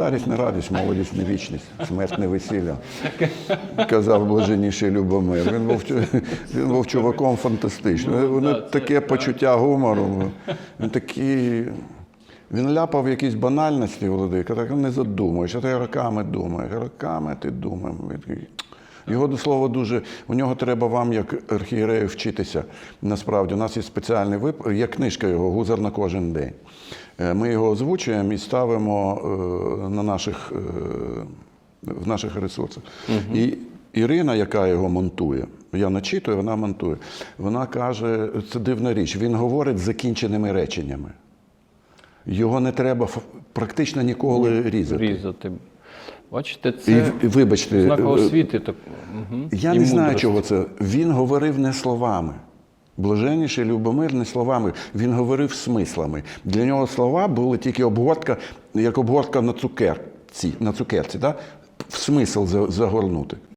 Старість не радість, молодість не вічність, смерть не весілля. Казав блаженніший Любомир. Він був, він був чуваком фантастичним. Вони таке почуття гумору. Він такий. Він ляпав якісь банальності, Володимир, так не задумуєш, а ти роками думаєш, роками ти думаєш. Його до слова дуже. У нього треба вам, як архієрею, вчитися. Насправді, у нас є спеціальний вип... є книжка його Гузар на кожен день. Е, Ми його озвучуємо і ставимо е, на наших, е, в наших ресурсах. І Ірина, яка його монтує, я начитую, вона монтує. Вона каже, це дивна річ. Він говорить з закінченими реченнями. Його не треба практично ніколи різати. Різати. Бачите, це і вибачте, знака освіти. Так, угу. я не знаю, чого це. Він говорив не словами. Блаженніший Любомир не словами, він говорив смислами. Для нього слова були тільки обгортка, як обгортка на цукерці, на цукерці, да? в смисл загорнути.